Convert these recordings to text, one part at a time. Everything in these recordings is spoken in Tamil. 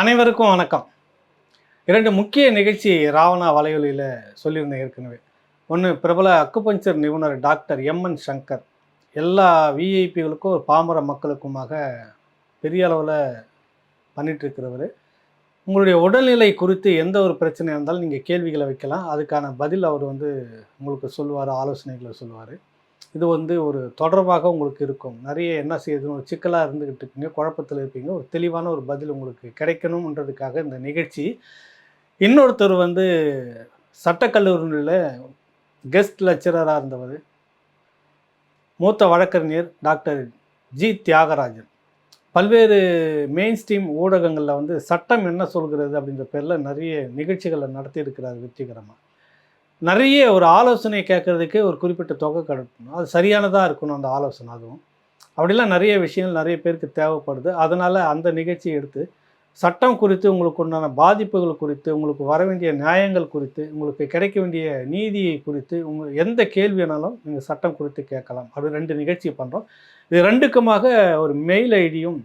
அனைவருக்கும் வணக்கம். இரண்டு முக்கிய நிகழ்ச்சி ராவணா வலையொலியில் சொல்லியிருந்தேன் ஏற்கனவே. ஒன்று பிரபல அக்குபஞ்சர் நிபுணர் டாக்டர் எம்என் சங்கர். எல்லா விஐபிகளுக்கும் ஒரு பாமர மக்களுக்குமாக பெரிய அளவில் பண்ணிகிட்ருக்கிறவர் உங்களுடைய உடல்நிலை குறித்து எந்த ஒரு பிரச்சனையாக இருந்தாலும் நீங்கள் கேள்விகளை வைக்கலாம். அதுக்கான பதில் அவர் வந்து உங்களுக்கு சொல்லுவார் ஆலோசனைகளை சொல்லுவார். இது வந்து ஒரு தொடர்பாக உங்களுக்கு இருக்கும். நிறைய என்ன செய்யுதுன்னு ஒரு சிக்கலாக இருந்துக்கிட்டு இருக்கீங்க குழப்பத்தில் இருப்பீங்க. ஒரு தெளிவான ஒரு பதில் உங்களுக்கு கிடைக்கணுன்றதுக்காக இந்த நிகழ்ச்சி. இன்னொருத்தர் வந்து சட்டக்கல்லூரியில் கெஸ்ட் லெக்சரராக இருந்தவர். மூத்த வழக்கறிஞர் டாக்டர் ஜி தியாகராஜன். பல்வேறு மெயின் ஸ்ட்ரீம் ஊடகங்களில் வந்து சட்டம் என்ன சொல்கிறது அப்படின்ற பேரில் நிறைய நிகழ்ச்சிகளை நடத்தியிருக்கிறார் வெற்றிகரமாக நிறைய ஒரு ஆலோசனை கேட்குறதுக்கே ஒரு குறிப்பிட்ட தொகை கிடைக்கணும் அது சரியானதாக இருக்கணும் அந்த ஆலோசனை அதுவும். அப்படிலாம் நிறைய விஷயங்கள் நிறைய பேருக்கு தேவைப்படுது. அதனால் அந்த நிகழ்ச்சியை எடுத்து சட்டம் குறித்து உங்களுக்கு உண்டான பாதிப்புகள் குறித்து உங்களுக்கு வர வேண்டிய நியாயங்கள் குறித்து உங்களுக்கு கிடைக்க வேண்டிய நீதியை குறித்து உங்கள் எந்த கேள்வி வேணாலும் நீங்கள் சட்டம் குறித்து கேட்கலாம். அப்படி ரெண்டு நிகழ்ச்சி பண்ணுறோம் இது ரெண்டுக்குமாக ஒரு மெயில் ஐடியும்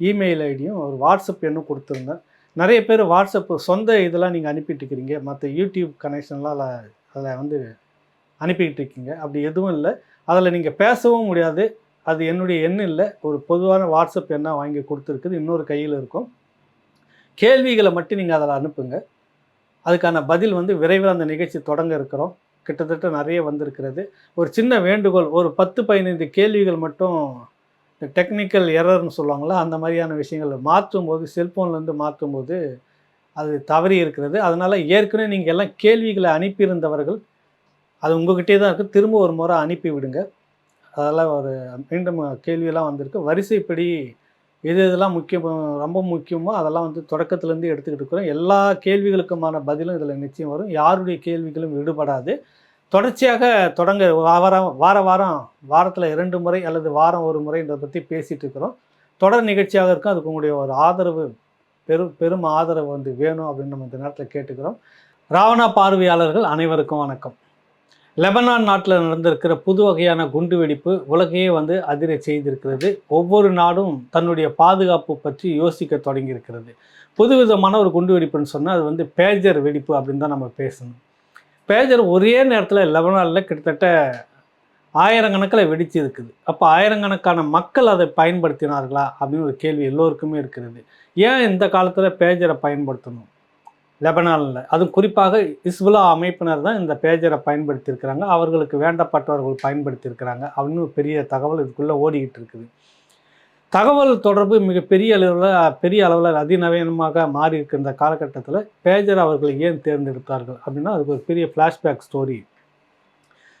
இமெயில் ஐடியும் ஒரு வாட்ஸ்அப் எண்ணும் கொடுத்துருந்தேன். நிறைய பேர் வாட்ஸ்அப்பு சொந்த இதெல்லாம் நீங்கள் அனுப்பிட்டு இருக்கிறீங்க மற்ற யூடியூப் கனெக்ஷன்லாம் அதில் அதில் வந்து அனுப்பிக்கிட்டு இருக்கீங்க அப்படி எதுவும் இல்லை. அதில் நீங்கள் பேசவும் முடியாது. அது என்னுடைய எண் இல்லை. ஒரு பொதுவான வாட்ஸ்அப் எண்ணாக வாங்கி கொடுத்துருக்குது. இன்னொரு கையில் இருக்கும். கேள்விகளை மட்டும் நீங்கள் அதில் அனுப்புங்க. அதுக்கான பதில் வந்து விரைவில் அந்த நிகழ்ச்சி தொடங்க இருக்கிறோம். கிட்டத்தட்ட நிறைய வந்திருக்கிறது. ஒரு சின்ன வேண்டுகோள் ஒரு பத்து பதினைந்து கேள்விகள் மட்டும் டெக்னிக்கல் எரர்னு சொல்லுவாங்களா அந்த மாதிரியான விஷயங்கள் மாற்றும் போது செல்ஃபோன்லேருந்து மாற்றும் போது அது தவறி இருக்கிறது. அதனால் ஏற்கனவே நீங்கள் எல்லாம் கேள்விகளை அனுப்பியிருந்தவர்கள் அது உங்ககிட்டே தான் இருக்குது திரும்ப ஒரு முறை அனுப்பி விடுங்க. அதெல்லாம் ஒரு மீண்டும் கேள்வியெல்லாம் வந்திருக்கு. வரிசைப்படி எது எதெல்லாம் முக்கியம் ரொம்ப முக்கியமோ அதெல்லாம் வந்து தொடக்கத்துலேருந்து எடுத்துக்கிட்டு இருக்கிறோம். எல்லா கேள்விகளுக்குமான பதிலும் இதில் நிச்சயம் வரும். யாருடைய கேள்விகளும் விடுபடாது தொடர்ச்சியாக தொடங்க வாரம் வார வாரம் வாரத்தில் இரண்டு முறை அல்லது வாரம் ஒரு முறைன்றத பற்றி பேசிகிட்டு இருக்கிறோம். தொடர் நிகழ்ச்சியாக இருக்கும். அதுக்கு உங்களுடைய ஒரு ஆதரவு பெரும் பெரும் ஆதரவு வந்து வேணும் அப்படின்னு நம்ம இந்த நேரத்தில் கேட்டுக்கிறோம். ராவணா பார்வையாளர்கள் அனைவருக்கும் வணக்கம். லெபனான் நாட்டில் நடந்திருக்கிற புது வகையான குண்டு வெடிப்பு உலகையே வந்து அதிர செய்திருக்கிறது. ஒவ்வொரு நாடும் தன்னுடைய பாதுகாப்பு பற்றி யோசிக்க தொடங்கியிருக்கிறது. புதுவிதமான ஒரு குண்டு வெடிப்புன்னு சொன்னால் அது வந்து பேஜர் வெடிப்பு அப்படின்னு தான் நம்ம பேசணும். பேஜர் ஒரே நேரத்தில் லெபனானில் கிட்டத்தட்ட ஆயிரக்கணக்கில் வெடிச்சு இருக்குது. அப்போ ஆயிரக்கணக்கான மக்கள் அதை பயன்படுத்தினார்களா? அப்படின்னு ஒரு கேள்வி எல்லோருக்குமே இருக்கிறது. ஏன் இந்த காலத்தில் பேஜரை பயன்படுத்தணும்? லெபனானில். அதுவும் குறிப்பாக இஸ்புலா அமைப்பினர் தான் இந்த பேஜரை பயன்படுத்தியிருக்கிறாங்க. அவர்களுக்கு வேண்டப்பட்டவர்கள் பயன்படுத்தியிருக்கிறாங்க. அப்படின்னு ஒரு பெரிய தகவல் இதுக்குள்ளே ஓடிக்கிட்டு இருக்குது. தகவல் தொடர்பு மிகப்பெரிய அளவில் பெரிய அளவில் அதிநவீனமாக மாறி இருக்கின்ற காலகட்டத்தில். பேஜர் அவர்கள் ஏன் தேர்ந்தெடுத்தார்கள் அப்படின்னா அதுக்கு ஒரு பெரிய ஃப்ளாஷ்பேக் ஸ்டோரி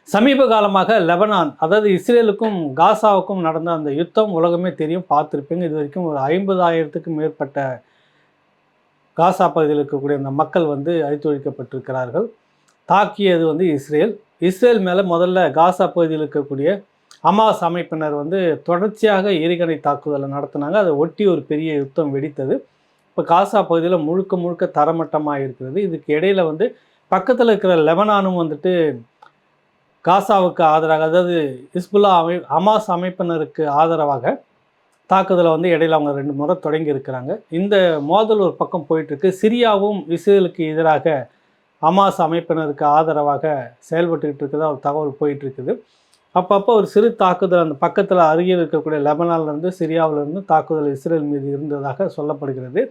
சமீப காலமாக லெபனான் அதாவது இஸ்ரேலுக்கும் காசாவுக்கும் நடந்த அந்த யுத்தம் உலகமே தெரியும் பார்த்துருப்பீங்க. இது வரைக்கும் ஒரு ஐம்பதாயிரத்துக்கும் மேற்பட்ட காசா பகுதியில் இருக்கக்கூடிய அந்த மக்கள் வந்து அழித்தொழிக்கப்பட்டிருக்கிறார்கள். தாக்கியது வந்து இஸ்ரேல். இஸ்ரேல் மேலே முதல்ல காசா பகுதியில் இருக்கக்கூடிய ஹமாஸ் அமைப்பினர் வந்து தொடர்ச்சியாக எரிகணை தாக்குதலை நடத்தினாங்க. அதை ஒட்டி ஒரு பெரிய யுத்தம் வெடித்தது. இப்போ காசா பகுதியில் முழுக்க முழுக்க தரமட்டமாக இருக்கிறது. இதுக்கு இடையில வந்து பக்கத்தில் இருக்கிற லெபனானும் வந்துட்டு காசாவுக்கு ஆதரவாக அதாவது இஸ்புல்லா அமை ஹமாஸ் அமைப்பினருக்கு ஆதரவாக தாக்குதலை வந்து இடையில அவங்க ரெண்டு முறை தொடங்கி இருக்கிறாங்க. இந்த மோதல் ஒரு பக்கம் போயிட்டுருக்கு. சிரியாவும் இஸ்ரேலுக்கு எதிராக ஹமாஸ் அமைப்பினருக்கு ஆதரவாக செயல்பட்டுக்கிட்டு இருக்கிறதா ஒரு தகவல் போயிட்டுருக்குது. அப்பப்போ ஒரு சிறு தாக்குதல் அந்த பக்கத்தில் அருகில் இருக்கக்கூடிய லெபனான்லேருந்து சிரியாவிலிருந்து தாக்குதல் இஸ்ரேல் மீது இருந்ததாக சொல்லப்படுகிறது.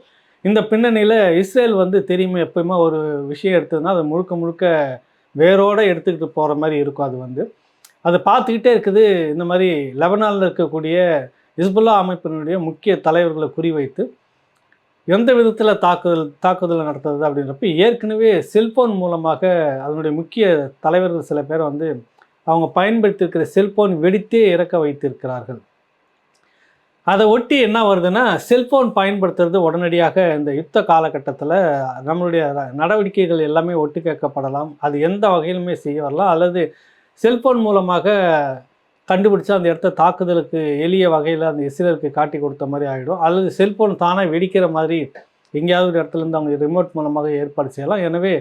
இந்த பின்னணியில் இஸ்ரேல் வந்து தெரியுமே எப்பயுமே ஒரு விஷயம் எடுத்ததுன்னா அது முழுக்க முழுக்க வேரோடு எடுத்துக்கிட்டு போகிற மாதிரி இருக்கும் அது வந்து. அதை பார்த்துக்கிட்டே இருக்குது இந்த மாதிரி லெபனானில் இருக்கக்கூடிய இஸ்புல்லா அமைப்பினுடைய முக்கிய தலைவர்களை குறிவைத்து. எந்த விதத்தில் தாக்குதல் தாக்குதலை நடத்துறது அப்படின்றப்ப ஏற்கனவே செல்ஃபோன் மூலமாக அதனுடைய முக்கிய தலைவர்கள் சில பேர் வந்து அவங்க பயன்படுத்தியிருக்கிற செல்போன் வெடித்தே இறக்க வைத்திருக்கிறார்கள். அதை ஒட்டி என்ன வருதுன்னா செல்போன் பயன்படுத்துறது உடனடியாக இந்த யுத்த காலகட்டத்தில் நம்மளுடைய நடவடிக்கைகள் எல்லாமே ஒட்டு கேட்கப்படலாம். அது எந்த வகையிலுமே செய்ய வரலாம். அல்லது செல்போன் மூலமாக கண்டுபிடிச்சா அந்த இடத்த தாக்குதலுக்கு எளிய வகையில் அந்த இஸ்ரேலுக்கு காட்டி கொடுத்த மாதிரி ஆகிடும் அல்லது செல்போன் தானே வெடிக்கிற மாதிரி எங்கேயாவது ஒரு இடத்துல இருந்து அவங்க ரிமோட் மூலமாக ஏற்பாடு செய்யலாம். எனவே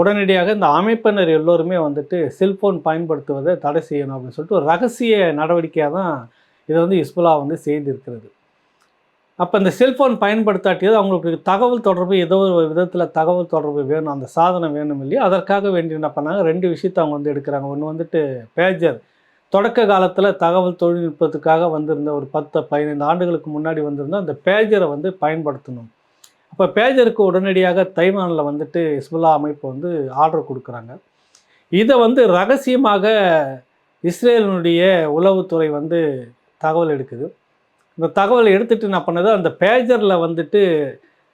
உடனடியாக இந்த அமைப்பினர் எல்லோருமே வந்துட்டு செல்ஃபோன் பயன்படுத்துவதை தடை செய்யணும் அப்படின்னு சொல்லிட்டு ஒரு ரகசிய நடவடிக்கையாக தான் இதை வந்து இஸ்புலா வந்து செய்திருக்கிறது. அப்போ இந்த செல்ஃபோன் பயன்படுத்தாட்டியது அவங்களுக்கு தகவல் தொடர்பு ஏதோ ஒரு விதத்தில் தகவல் தொடர்பு வேணும் அந்த சாதனம் வேணும் இல்லையா? அதற்காக வேண்டி என்ன பண்ணாங்க? ரெண்டு விஷயத்தை அவங்க வந்து எடுக்கிறாங்க. ஒன்று வந்துட்டு பேஜர் தொடக்க காலத்தில் தகவல் தொழில்நுட்பத்துக்காக வந்திருந்த ஒரு பத்து பதினைந்து ஆண்டுகளுக்கு முன்னாடி வந்திருந்த அந்த பேஜரை வந்து பயன்படுத்தணும். அப்போ பேஜருக்கு உடனடியாக தைவானில் வந்துட்டு இஸ்புல்லா அமைப்பு வந்து ஆர்டர் கொடுக்குறாங்க. இதை வந்து ரகசியமாக இஸ்ரேலினுடைய உளவுத்துறை வந்து தகவல் எடுக்குது. இந்த தகவலை எடுத்துகிட்டு என்ன பண்ணது? அந்த பேஜரில் வந்துட்டு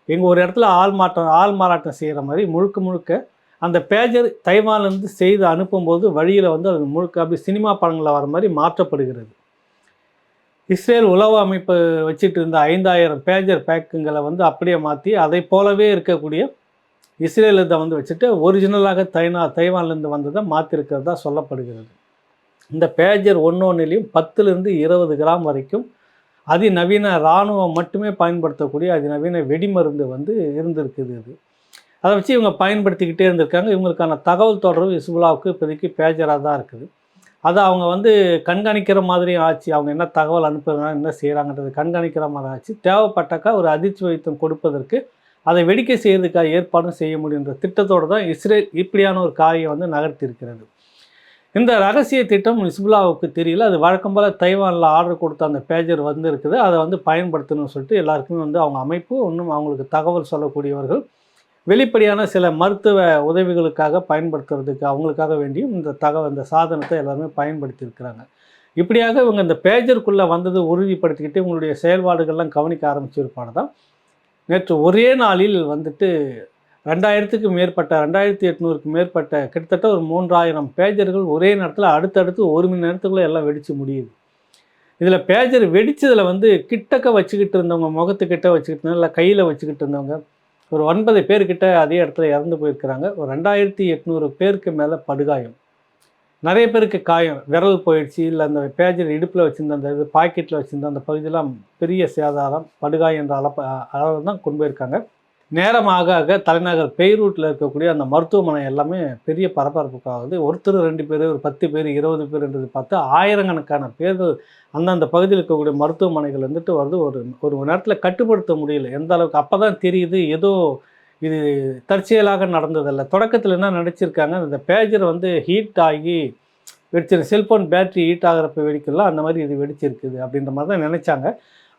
எங்கள் ஒரு இடத்துல ஆள் மாற்றம் ஆள் மாறாட்டம் செய்கிற மாதிரி முழுக்க முழுக்க அந்த பேஜர் தைவான்லேருந்து செய்து அனுப்பும்போது வழியில் வந்து அது முழுக்க அப்படி சினிமா படங்களில் வர மாதிரி மாற்றப்படுகிறது. இஸ்ரேல் உளவு அமைப்பு வச்சுட்டு இருந்த ஐந்தாயிரம் பேஜர் பேக்குங்களை வந்து அப்படியே மாற்றி அதை போலவே இருக்கக்கூடிய இஸ்ரேல் இதை வந்து வச்சுட்டு ஒரிஜினலாக தைனா தைவான்லேருந்து வந்ததை மாற்றிருக்கிறதா சொல்லப்படுகிறது. இந்த பேஜர் ஒன்று ஒன்றுலேயும் பத்துலேருந்து இருபது கிராம் வரைக்கும் அதிநவீன இராணுவம் மட்டுமே பயன்படுத்தக்கூடிய அதிநவீன வெடிமருந்து வந்து இருந்திருக்குது இது. அதை வச்சு இவங்க பயன்படுத்திக்கிட்டே இருந்திருக்காங்க. இவங்களுக்கான தகவல் தொடர்பு இஸ்புலாவுக்கு இப்போதைக்கு பேஜராக தான் இருக்குது. அதை அவங்க வந்து கண்காணிக்கிற மாதிரியும் ஆச்சு. அவங்க என்ன தகவல் அனுப்புகிறாங்க என்ன செய்கிறாங்கன்றது கண்காணிக்கிற மாதிரி ஆச்சு. தேவைப்பட்டாக்கா ஒரு அதிர்ச்சி வைத்தம் கொடுப்பதற்கு அதை வெடிக்க செய்யறதுக்காக ஏற்பாடும் செய்ய முடியுன்ற திட்டத்தோடு தான் இஸ்ரேல் இப்படியான ஒரு காரியம் வந்து நகர்த்தியிருக்கிறது. இந்த ரகசிய திட்டம் இஸ்புல்லாவுக்கு தெரியல. அது வழக்கம் போல் தைவானில் ஆர்டர் கொடுத்த அந்த பேஜர் வந்து இருக்குது அதை வந்து பயன்படுத்தணும்னு சொல்லிட்டு எல்லாருக்குமே வந்து அவங்க அமைப்பு இன்னும் அவங்களுக்கு தகவல் சொல்லக்கூடியவர்கள் வெளிப்படையான சில மருத்துவ உதவிகளுக்காக பயன்படுத்துறதுக்கு அவங்களுக்காக வேண்டியும் இந்த தகவல் இந்த சாதனத்தை எல்லாருமே பயன்படுத்தியிருக்கிறாங்க. இப்படியாக இவங்க இந்த பேஜருக்குள்ளே வந்தது உறுதிப்படுத்திக்கிட்டு இவங்களுடைய செயல்பாடுகள்லாம் கவனிக்க ஆரம்பிச்சிருப்பான தான் நேற்று ஒரே நாளில் வந்துட்டு ரெண்டாயிரத்துக்கு மேற்பட்ட ரெண்டாயிரத்தி எட்நூறுக்கு மேற்பட்ட கிட்டத்தட்ட ஒரு மூன்றாயிரம் பேஜர்கள் ஒரே நேரத்தில் அடுத்தடுத்து ஒரு மணி நேரத்துக்குள்ளே எல்லாம் வெடிச்சு முடியுது. இதில் பேஜர் வெடித்ததில் வந்து கிட்டக்க வச்சுக்கிட்டு இருந்தவங்க முகத்துக்கிட்ட வச்சுக்கிட்டு இல்லை கையில் வச்சுக்கிட்டு இருந்தவங்க ஒரு ஒன்பது பேர்கிட்ட அதே இடத்துல இறந்து போயிருக்கிறாங்க. ஒரு ரெண்டாயிரத்தி எட்நூறு பேருக்கு மேலே படுகாயம். நிறைய பேருக்கு காயம். விரல் போயிடுச்சு. இல்லை அந்த பேஜர் இடுப்பில் வச்சுருந்த அந்த இது பாக்கெட்டில் வச்சுருந்த அந்த பகுதியெல்லாம் பெரிய சேதாரம் படுகாயம் என்ற அளப்ப அளவு தான் கொண்டு போயிருக்காங்க. நேரம் ஆக ஆக தலைநகர் பெய்ரூட்டில் இருக்கக்கூடிய அந்த மருத்துவமனை எல்லாமே பெரிய பரபரப்புக்காகுது ஒருத்தர் ரெண்டு பேர் ஒரு பத்து பேர் இருபது பேர்ன்றது பார்த்து ஆயிரக்கணக்கான பேர்கள் அந்தந்த பகுதியில் இருக்கக்கூடிய மருத்துவமனைகள் வந்துட்டு வந்து ஒரு ஒரு நேரத்தில் கட்டுப்படுத்த முடியல. எந்த அளவுக்கு அப்போ தான் தெரியுது ஏதோ இது தற்செயலாக நடந்ததல்ல. தொடக்கத்தில் என்ன நினச்சிருக்காங்க இந்த பேஜர் வந்து ஹீட் ஆகி வெடிச்சிரு செல்ஃபோன் பேட்டரி ஹீட் ஆகிறப்ப வெடிக்கலாம் அந்த மாதிரி இது வெடிச்சிருக்குது அப்படின்ற மாதிரி தான் நினச்சாங்க.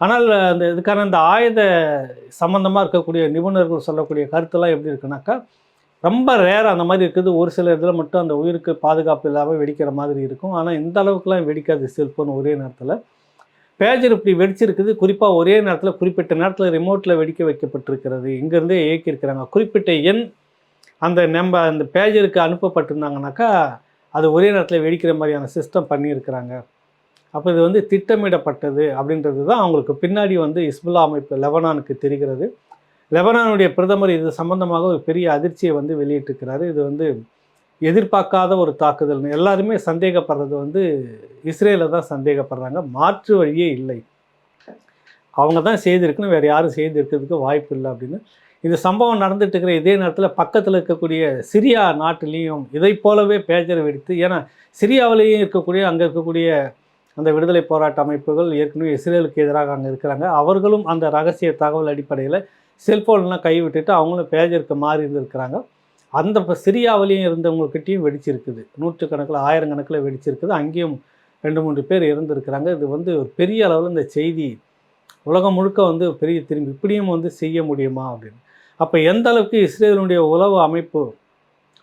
ஆனால் அந்த இதுக்கான இந்த ஆயுத சம்மந்தமாக இருக்கக்கூடிய நிபுணர்கள் சொல்லக்கூடிய கருத்தெல்லாம் எப்படி இருக்குனாக்கா ரொம்ப ரேர் அந்த மாதிரி இருக்குது. ஒரு சில இதில் மட்டும் அந்த உயிருக்கு பாதுகாப்பு இல்லாமல் வெடிக்கிற மாதிரி இருக்கும். ஆனால் இந்த அளவுக்குலாம் வெடிக்காது செல்ஃபோன் ஒரே நேரத்தில். பேஜர் இப்படி வெடிச்சிருக்குது. குறிப்பாக ஒரே நேரத்தில் குறிப்பிட்ட நேரத்தில் ரிமோட்டில் வெடிக்க வைக்கப்பட்டிருக்கிறது. இங்கேருந்தே இயக்கியிருக்கிறாங்க. குறிப்பிட்ட எண் அந்த நம்ம அந்த பேஜருக்கு அனுப்பப்பட்டிருந்தாங்கனாக்கா அது ஒரே நேரத்தில் வெடிக்கிற மாதிரியான சிஸ்டம் பண்ணியிருக்கிறாங்க. அப்போ இது வந்து திட்டமிடப்பட்டது அப்படின்றது தான் அவங்களுக்கு பின்னாடி வந்து இஸ்புல்லா அமைப்பு லெபனானுக்கு தெரிகிறது. லெபனானுடைய பிரதமர் இது சம்பந்தமாக ஒரு பெரிய அதிர்ச்சியை வந்து வெளியிட்டிருக்கிறாரு. இது வந்து எதிர்பார்க்காத ஒரு தாக்குதல். எல்லாருமே சந்தேகப்படுறது வந்து இஸ்ரேலில் தான் சந்தேகப்படுறாங்க. மாற்று வழியே இல்லை. அவங்க தான் செய்திருக்குன்னு வேறு யாரும் செய்திருக்கிறதுக்கு வாய்ப்பு இல்லை அப்படின்னு. இந்த சம்பவம் நடந்துட்டு இருக்கிற இதே நேரத்தில் பக்கத்தில் இருக்கக்கூடிய சிரியா நாட்டிலையும் இதை போலவே பேஜர் வெடித்து ஏன்னா சிரியாவிலேயும் இருக்கக்கூடிய அங்கே இருக்கக்கூடிய அந்த விடுதலை போராட்ட அமைப்புகள் ஏற்கனவே இஸ்ரேலுக்கு எதிராக அங்கே இருக்கிறாங்க. அவர்களும் அந்த ரகசிய தகவல் அடிப்படையில் செல்ஃபோன்லாம் கைவிட்டுட்டு அவங்களும் பேஜருக்கு மாறி இருந்திருக்கிறாங்க. அந்த இப்போ சிரியாவிலையும் இருந்தவங்கக்கிட்டேயும் வெடிச்சிருக்குது. நூற்றுக்கணக்கில் ஆயிரக்கணக்கில் வெடிச்சிருக்குது. அங்கேயும் ரெண்டு மூன்று பேர் இறந்துருக்கிறாங்க. இது வந்து ஒரு பெரிய அளவில் இந்த செய்தி உலகம் முழுக்க வந்து பெரிய திரும்பி இப்படியும் வந்து செய்ய முடியுமா அப்படின்னு. அப்போ எந்த அளவுக்கு இஸ்ரேலுடைய உளவு அமைப்பு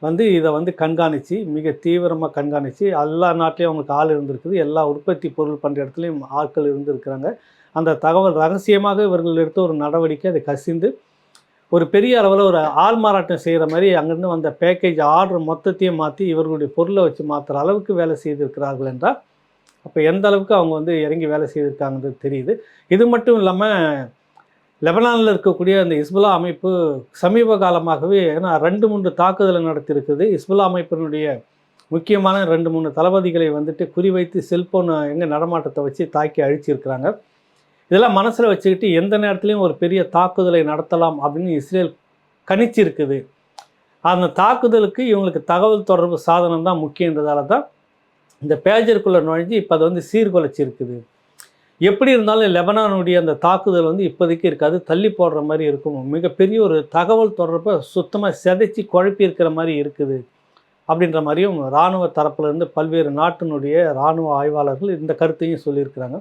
வந்து இதை வந்து கண்காணித்து மிக தீவிரமாக கண்காணித்து எல்லா நாட்டிலையும் அவங்களுக்கு ஆள் இருந்திருக்குது. எல்லா உற்பத்தி பொருள் பண்ணுற இடத்துலையும் ஆட்கள் இருந்திருக்கிறாங்க. அந்த தகவல் ரகசியமாக இவர்கள் எடுத்த ஒரு நடவடிக்கை அதை கசிந்து ஒரு பெரிய அளவில் ஒரு ஆள் மாறாட்டம் செய்கிற மாதிரி அங்கேருந்து வந்த பேக்கேஜ் ஆர்டர் மொத்தத்தையும் மாற்றி இவர்களுடைய பொருளை வச்சு மாற்றுற அளவுக்கு வேலை செய்திருக்கிறார்கள் என்றால் அப்போ எந்த அளவுக்கு அவங்க வந்து இறங்கி வேலை செய்திருக்காங்கிறது தெரியுது. இது மட்டும் இல்லாமல் லெபனானில் இருக்கக்கூடிய அந்த இஸ்புல்லா அமைப்பு சமீப காலமாகவே ஏன்னா ரெண்டு மூன்று தாக்குதலை நடத்தியிருக்குது. இஸ்புல்லா அமைப்பினுடைய முக்கியமான ரெண்டு மூணு தளபதிகளை வந்துட்டு குறிவைத்து செல்போன் எங்கே நடமாட்டத்தை வச்சு தாக்கி அழிச்சிருக்கிறாங்க. இதெல்லாம் மனசில் வச்சுக்கிட்டு எந்த நேரத்துலையும் ஒரு பெரிய தாக்குதலை நடத்தலாம் அப்படின்னு இஸ்ரேல் கணிச்சிருக்குது. அந்த தாக்குதலுக்கு இவங்களுக்கு தகவல் தொடர்பு சாதனம் தான் முக்கியன்றதால தான் இந்த பேஜருக்குள்ளே நுழைஞ்சு இப்போ அதை வந்து சீர்குலைச்சிருக்குது. எப்படி இருந்தாலும் லெபனானுடைய அந்த தாக்குதல் வந்து இப்போதைக்கு இருக்காது. தள்ளி போடுற மாதிரி இருக்கும். மிகப்பெரிய ஒரு தகவல் தொடர்பை சுத்தமாக சிதைச்சி குழப்பி இருக்கிற மாதிரி இருக்குது. அப்படின்ற மாதிரியும் இராணுவ தரப்புலேருந்து பல்வேறு நாட்டினுடைய இராணுவ ஆய்வாளர்கள் இந்த கருத்தையும் சொல்லியிருக்கிறாங்க.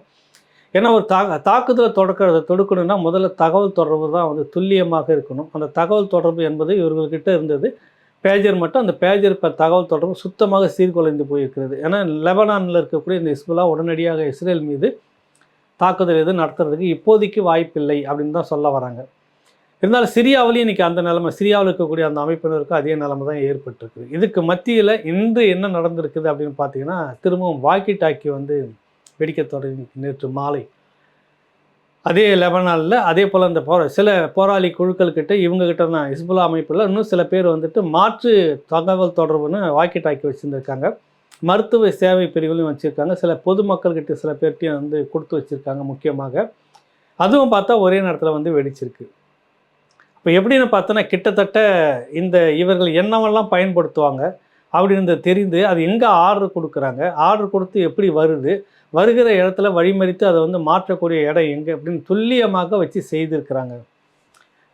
ஏன்னா ஒரு தா தாக்குதலை தொடக்க தொடுக்கணும்னா முதல்ல தகவல் தொடர்பு தான் வந்து துல்லியமாக இருக்கணும். அந்த தகவல் தொடர்பு என்பது இவர்கள்கிட்ட இருந்தது. பேஜர் மட்டும் அந்த பேஜர் இப்போ தகவல் தொடர்பு சுத்தமாக சீர்குலைந்து போயிருக்கிறது. ஏன்னா லெபனானில் இருக்கக்கூடிய இந்த இஸ்புல்லா உடனடியாக இஸ்ரேல் மீது தாக்குதல் எதுவும் நடத்துறதுக்கு இப்போதைக்கு வாய்ப்பில்லை அப்படின்னு தான் சொல்ல வராங்க. இருந்தாலும் சிரியாவிலையும் இன்றைக்கி அந்த நிலைமை சிரியாவில் இருக்கக்கூடிய அந்த அமைப்பினருக்கும் அதே நிலைமை தான் ஏற்பட்டிருக்குது இதுக்கு மத்தியில் இன்று என்ன நடந்திருக்குது அப்படின்னு பார்த்தீங்கன்னா திரும்பவும் வாக்கி டாக்கி வந்து வெடிக்க தொடங்கி நேற்று மாலை. அதே லெபனானில் அதே போல் அந்த போரா சில போராளி குழுக்கள்கிட்ட இவங்ககிட்ட தான் ஹிஸ்புல்லா அமைப்பில் இன்னும் சில பேர் வந்துட்டு மாற்று தகவல் தொடர்புன்னு வாக்கி டாக்கி வச்சுருந்துருக்காங்க. மருத்துவ சேவை பிரிவுகளையும் வச்சுருக்காங்க. சில பொதுமக்கள்கிட்ட சில பேர்ட்டையும் வந்து கொடுத்து வச்சுருக்காங்க முக்கியமாக. அதுவும் பார்த்தா ஒரே நேரத்தில் வந்து வெடிச்சிருக்கு. இப்போ எப்படின்னு பார்த்தோன்னா கிட்டத்தட்ட இந்த இவர்கள் என்னவெல்லாம் பயன்படுத்துவாங்க அப்படின்னு தெரிந்து அது எங்கே ஆர்டர் கொடுக்குறாங்க ஆர்டர் கொடுத்து எப்படி வருது வருகிற இடத்துல வழிமறித்து அதை வந்து மாற்றக்கூடிய இடம் எங்கே அப்படின்னு துல்லியமாக வச்சு செய்திருக்கிறாங்க.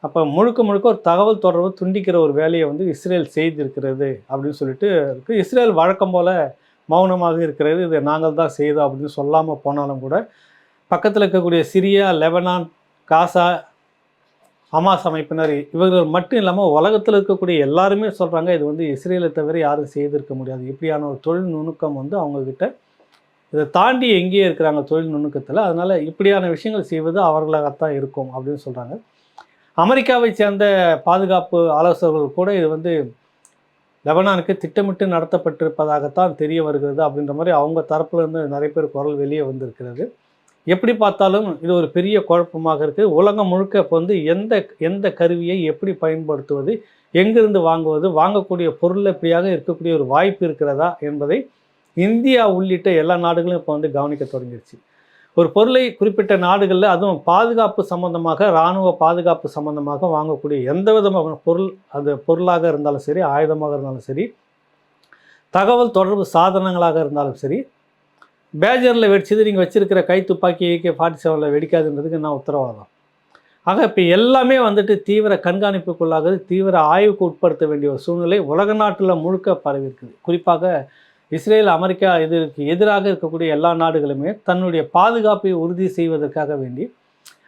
அப்போ முழுக்க முழுக்க ஒரு தகவல் தொடர்பு துண்டிக்கிற ஒரு வேலையை வந்து இஸ்ரேல் செய்திருக்கிறது அப்படின்னு சொல்லிட்டு இருக்குது இஸ்ரேல் வழக்கம் போல் மௌனமாக இருக்கிறது. இதை நாங்கள் தான் செய்தோம் அப்படின்னு சொல்லாமல் போனாலும் கூட பக்கத்தில் இருக்கக்கூடிய சிரியா லெபனான் காசா ஹமாஸ் அமைப்பினர் இவர்கள் மட்டும் இல்லாமல் உலகத்தில் இருக்கக்கூடிய எல்லாருமே சொல்கிறாங்க இது வந்து இஸ்ரேலை தவிர யாரும் செய்திருக்க முடியாது. இப்படியான ஒரு தொழில் நுணுக்கம் வந்து அவங்கக்கிட்ட இதை தாண்டி எங்கேயே இருக்கிறாங்க தொழில் நுணுக்கத்தில். அதனால் இப்படியான விஷயங்கள் செய்வது அவர்களாகத்தான் இருக்கும் அப்படின்னு சொல்கிறாங்க அமெரிக்காவை சேர்ந்த பாதுகாப்பு ஆலோசகர்கள் கூட இது வந்து லெபனானுக்கு திட்டமிட்டு நடத்தப்பட்டிருப்பதாகத்தான் தெரிய வருகிறது அப்படின்ற மாதிரி அவங்க தரப்புலேருந்து நிறைய பேர் குரல் வெளியே வந்திருக்கிறது. எப்படி பார்த்தாலும் இது ஒரு பெரிய குழப்பமாக இருக்குது உலகம் முழுக்க இப்போ வந்து எந்த எந்த கருவியை எப்படி பயன்படுத்துவது எங்கிருந்து வாங்குவது வாங்கக்கூடிய பொருள் எப்படியாக இருக்கக்கூடிய ஒரு வாய்ப்பு இருக்கிறதா என்பதை இந்தியா உள்ளிட்ட எல்லா நாடுகளும் இப்போ வந்து கவனிக்க தொடங்கிடுச்சு ஒரு பொருளை குறிப்பிட்ட நாடுகளில் அதுவும் பாதுகாப்பு சம்பந்தமாக இராணுவ பாதுகாப்பு சம்பந்தமாக வாங்கக்கூடிய எந்த விதமான பொருள் அது பொருளாக இருந்தாலும் சரி ஆயுதமாக இருந்தாலும் சரி தகவல் தொடர்பு சாதனங்களாக இருந்தாலும் சரி பேஜரில் வெடிச்சது நீங்கள் வச்சிருக்கிற கை துப்பாக்கி ஏகே ஃபார்ட்டி செவனில் வெடிக்காதுன்றதுக்கு நான் உத்தரவாதம். ஆக இப்போ எல்லாமே வந்துட்டு தீவிர கண்காணிப்புக்குள்ளாகுது தீவிர ஆய்வுக்கு உட்படுத்த வேண்டிய ஒரு சூழ்நிலை உலக நாட்டில் முழுக்க பரவி இருக்குது குறிப்பாக இஸ்ரேல் அமெரிக்கா இதற்கு எதிராக இருக்கக்கூடிய எல்லா நாடுகளுமே தன்னுடைய பாதுகாப்பை உறுதி செய்வதற்காக வேண்டி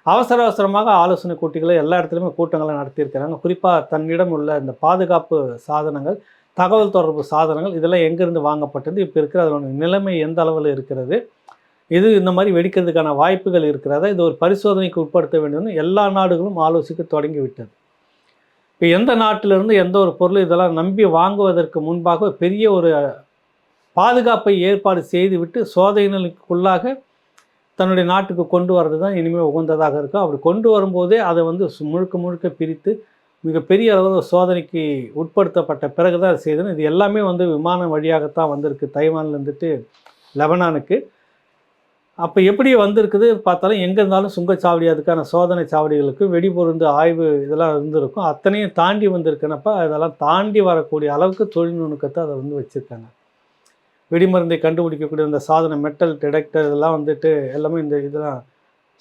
அவசர அவசரமாக ஆலோசனை கூட்டிகளை எல்லா இடத்துலையுமே கூட்டங்களை நடத்தியிருக்கிறாங்க. குறிப்பாக தன்னிடம் உள்ள இந்த பாதுகாப்பு சாதனங்கள் தகவல் தொடர்பு சாதனங்கள் இதெல்லாம் எங்கேருந்து வாங்கப்பட்டது இப்போ இருக்கிற அதனுடைய நிலைமை எந்த அளவில் இருக்கிறது இது இந்த மாதிரி வெடிக்கிறதுக்கான வாய்ப்புகள் இருக்கிறதா இது ஒரு பரிசோதனைக்கு உட்படுத்த வேண்டும்னு எல்லா நாடுகளும் ஆலோசிக்க தொடங்கி விட்டது இப்போ எந்த நாட்டிலிருந்து எந்த ஒரு பொருள் இதெல்லாம் நம்பி வாங்குவதற்கு முன்பாக பெரிய ஒரு பாதுகாப்பை ஏற்பாடு செய்துவிட்டு சோதனைகளுக்குள்ளாக தன்னுடைய நாட்டுக்கு கொண்டு வர்றது தான் இனிமேல் உகந்ததாக இருக்கும் அப்படி கொண்டு வரும்போதே அதை வந்து சு- முழுக்க முழுக்க பிரித்து மிகப்பெரிய அளவில் சோதனைக்கு உட்படுத்தப்பட்ட பிறகு தான் அது செய்தணும் இது எல்லாமே வந்து விமானம் வழியாகத்தான் வந்திருக்கு. தைவான்லேருந்துட்டு லெபனானுக்கு. அப்போ எப்படி வந்திருக்குது பார்த்தாலும் எங்கே இருந்தாலும் சுங்கச்சாவடி அதுக்கான சோதனை சாவடிகளுக்கு வெடிபொருந்து ஆய்வு இதெல்லாம் இருந்திருக்கும். அத்தனையும் தாண்டி வந்திருக்குனப்ப. அதெல்லாம் தாண்டி வரக்கூடிய அளவுக்கு தொழில்நுட்பத்தை அதை வந்து வச்சுருக்காங்க. வெடிமருந்தை கண்டுபிடிக்கக்கூடிய இந்த சாதனை மெட்டல் டிடெக்டர் இதெல்லாம் வந்துட்டு எல்லாமே இந்த இதெல்லாம்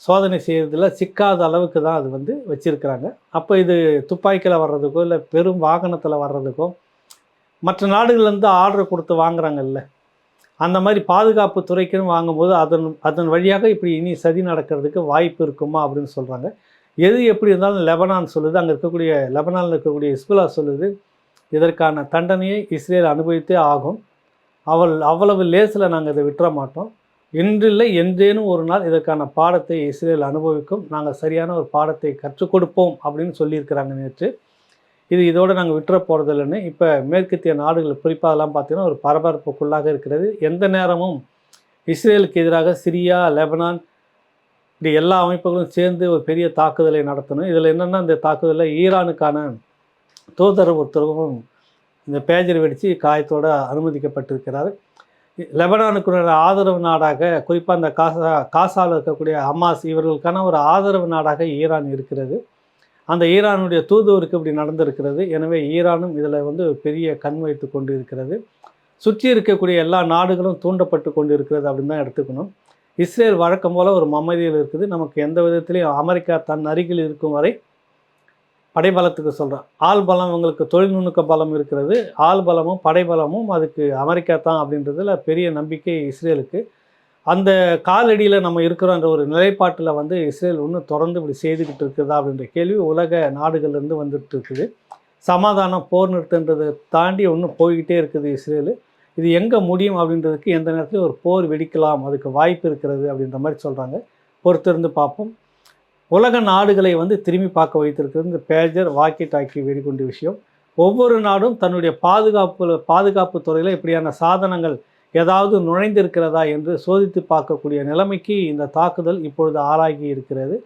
சோதனை செய்கிறதுல சிக்காத அளவுக்கு தான் அது வந்து வச்சுருக்கிறாங்க. அப்போ இது துப்பாக்கியில் வர்றதுக்கோ இல்லை பெரும் வாகனத்தில் வர்றதுக்கோ மற்ற நாடுகள்லேருந்து ஆர்டர் கொடுத்து வாங்குறாங்கல்ல அந்த மாதிரி பாதுகாப்பு துறைக்குன்னு வாங்கும்போது அதன் அதன் வழியாக இப்படி இனி சதி நடக்கிறதுக்கு வாய்ப்பு இருக்குமா அப்படின்னு சொல்கிறாங்க எது எப்படி இருந்தாலும் லெபனான் சொல்லுது அங்கே இருக்கக்கூடிய லெபனானில் இருக்கக்கூடிய இஸ்புலா சொல்லுது இதற்கான தண்டனையை இஸ்ரேல் அனுபவித்தே ஆகும். அவள் அவ்வளவு லேசில் நாங்கள் இதை விட்டுற மாட்டோம். இன்றில்லை என்றேனும் ஒரு நாள் இதற்கான பாடத்தை இஸ்ரேல் அனுபவிக்கும். நாங்கள் சரியான ஒரு பாடத்தை கற்றுக் கொடுப்போம் அப்படின்னு சொல்லியிருக்கிறாங்க நேற்று. இது இதோடு நாங்கள் விட்டுற போகிறதில்லன்னு இப்போ மேற்கத்திய நாடுகள் குறிப்பாக அதெல்லாம் பார்த்தீங்கன்னா ஒரு பரபரப்புக்குள்ளாக இருக்கிறது. எந்த நேரமும் இஸ்ரேலுக்கு எதிராக சிரியா லெபனான் இப்படி எல்லா அமைப்புகளும் சேர்ந்து ஒரு பெரிய தாக்குதலை நடத்தணும். இதில் என்னென்னா இந்த தாக்குதலில் ஈரானுக்கான தூதரவு ஒருத்தரவும் இந்த பேஜர் வெடித்து காயத்தோடு அனுமதிக்கப்பட்டிருக்கிறார். லெபனானுக்கு ஆதரவு நாடாக குறிப்பாக அந்த காசா காசாவில் இருக்கக்கூடிய அம்மாஸ் இவர்களுக்கான ஒரு ஆதரவு நாடாக ஈரான் இருக்கிறது. அந்த ஈரானுடைய தூதுவருக்கு இப்படி நடந்திருக்கிறது. எனவே ஈரானும் இதில் வந்து பெரிய கண் வைத்து கொண்டு இருக்கிறது சுற்றி இருக்கக்கூடிய எல்லா நாடுகளும் தூண்டப்பட்டு கொண்டு இருக்கிறது அப்படின்னு தான் எடுத்துக்கணும். இஸ்ரேல் வழக்கம் போல் ஒரு மமதியில் இருக்குது. நமக்கு எந்த விதத்திலையும் அமெரிக்கா தன் அருகில் இருக்கும் வரை படைபலத்துக்கு சொல்கிறேன் ஆள் பலம் அவங்களுக்கு தொழில்நுட்ப பலம் இருக்கிறது. ஆள் பலமும் படைபலமும் அதுக்கு அமெரிக்கா தான் அப்படின்றதுல பெரிய நம்பிக்கை இஸ்ரேலுக்கு. அந்த காலடியில் நம்ம இருக்கிறோன்ற ஒரு நிலைப்பாட்டில் வந்து இஸ்ரேல் இன்னும் தொடர்ந்து இப்படி செய்துக்கிட்டு இருக்குதா அப்படின்ற கேள்வி உலக நாடுகள்லேருந்து வந்துட்டு இருக்குது. சமாதானம் போர் நிறுத்தன்றதை தாண்டி ஒன்றும் போய்கிட்டே இருக்குது இஸ்ரேலு. இது எங்கே முடியும் அப்படின்றதுக்கு எந்த நேரத்துலையும் ஒரு போர் வெடிக்கலாம் அதுக்கு வாய்ப்பு இருக்கிறது அப்படின்ற மாதிரி சொல்கிறாங்க பொறுத்திருந்து பார்ப்போம். உலக நாடுகளை வந்து திரும்பி பார்க்க வைத்திருக்கிறது இந்த பேஜர் வாக்கி டாக்கி வெடிகுண்டு விஷயம். ஒவ்வொரு நாடும் தன்னுடைய பாதுகாப்பு பாதுகாப்பு துறையில் இப்படியான சாதனங்கள் ஏதாவது நுழைந்திருக்கிறதா என்று சோதித்து பார்க்கக்கூடிய நிலைமைக்கு இந்த தாக்குதல் இப்பொழுது ஆளாகி இருக்கிறது.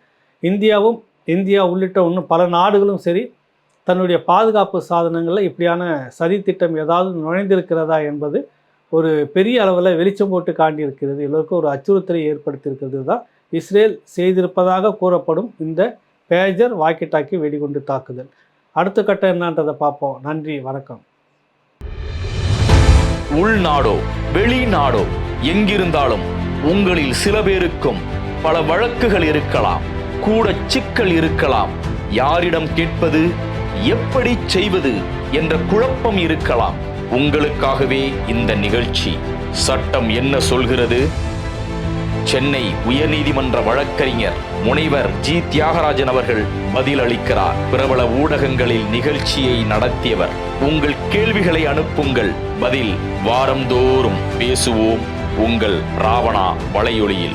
இந்தியாவும் இந்தியா உள்ளிட்ட இன்னும் பல நாடுகளும் சரி தன்னுடைய பாதுகாப்பு சாதனங்களில் இப்படியான சதித்திட்டம் ஏதாவது நுழைந்திருக்கிறதா என்பது ஒரு பெரிய அளவில் வெளிச்சம் போட்டு காண்டியிருக்கிறது எல்லோருக்கும் ஒரு அச்சுறுத்தலை ஏற்படுத்தியிருக்கிறது தான். இஸ்ரேல் செய்திருப்பதாக கூறப்படும் இந்த பேஜர் வாக்கி டாக்கி வெடிகுண்டு தாக்குதல். அடுத்த கட்டம் என்னன்றதை பார்ப்போம். நன்றி வணக்கம். உள்நாடோ வெளிநாடோ எங்கிருந்தாலும் உங்களில் சில பேருக்கும் பல வழக்குகள் இருக்கலாம் கூட சிக்கல் இருக்கலாம். யாரிடம் கேட்பது எப்படி செய்வது என்ற குழப்பம் இருக்கலாம். உங்களுக்காகவே இந்த நிகழ்ச்சி சட்டம் என்ன சொல்கிறது? சென்னை உயர்நீதிமன்ற வழக்கறிஞர் முனைவர் ஜி. தியாகராஜன் அவர்கள் பதிலளிக்கிறார். பிரபல ஊடகங்களில் நிகழ்ச்சியை நடத்தியவர். உங்கள் கேள்விகளை அனுப்புங்கள். பதில் வாரந்தோறும் பேசுவோம். உங்கள் ராவணா வலையொலியில்.